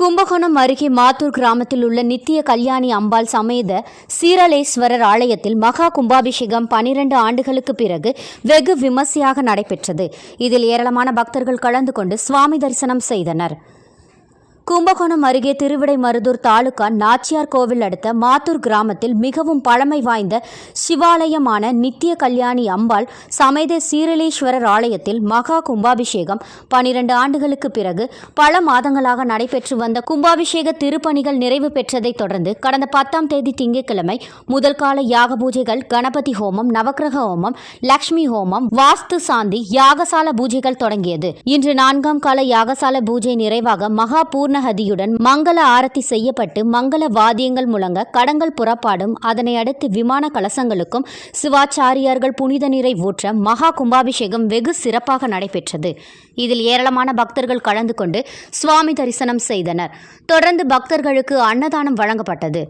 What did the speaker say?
கும்பகோணம் அருகே மாத்தூர் கிராமத்தில் உள்ள நித்திய கல்யாணி அம்பாள் சமேத சீரலேஸ்வரர் ஆலயத்தில் மகா கும்பாபிஷேகம் பனிரெண்டு ஆண்டுகளுக்கு பிறகு வெகு விமர்சையாக நடைபெற்றது. இதில் ஏராளமான பக்தர்கள் கலந்து கொண்டு சுவாமி தரிசனம் செய்தனர். கும்பகோணம் அருகே திருவிடைமருதூர் தாலுகா நாச்சியார் கோவில் அடுத்த மாத்தூர் கிராமத்தில் மிகவும் பழமை வாய்ந்த சிவாலயமான நித்திய கல்யாணி அம்பாள் சமேத சீரலீஸ்வரர் ஆலயத்தில் மகா கும்பாபிஷேகம் பனிரெண்டு ஆண்டுகளுக்கு பிறகு பல மாதங்களாக நடைபெற்று வந்த கும்பாபிஷேக திருப்பணிகள் நிறைவு பெற்றதைத் தொடர்ந்து கடந்த பத்தாம் தேதி திங்கட்கிழமை முதல் கால யாக பூஜைகள் கணபதி ஹோமம் நவக்கிரக ஹோமம் லக்ஷ்மி ஹோமம் வாஸ்து சாந்தி யாகசால பூஜைகள் தொடங்கியது. இன்று நான்காம் கால யாகசால பூஜை நிறைவாக மகா பூர்ணஹதியுடன் மங்கள ஆரத்தி செய்யப்பட்டு மங்கள வாத்தியங்கள் முழங்க கடங்கள் புறப்பாடும். அதனை அடுத்து விமான கலசங்களுக்கும் சிவாச்சாரியார்கள் புனித நீரை ஊற்ற மகா கும்பாபிஷேகம் வெகு சிறப்பாக நடைபெற்றது. இதில் ஏராளமான பக்தர்கள் கலந்து கொண்டு சுவாமி தரிசனம் செய்தனர். தொடர்ந்து பக்தர்களுக்கு அன்னதானம் வழங்கப்பட்டது.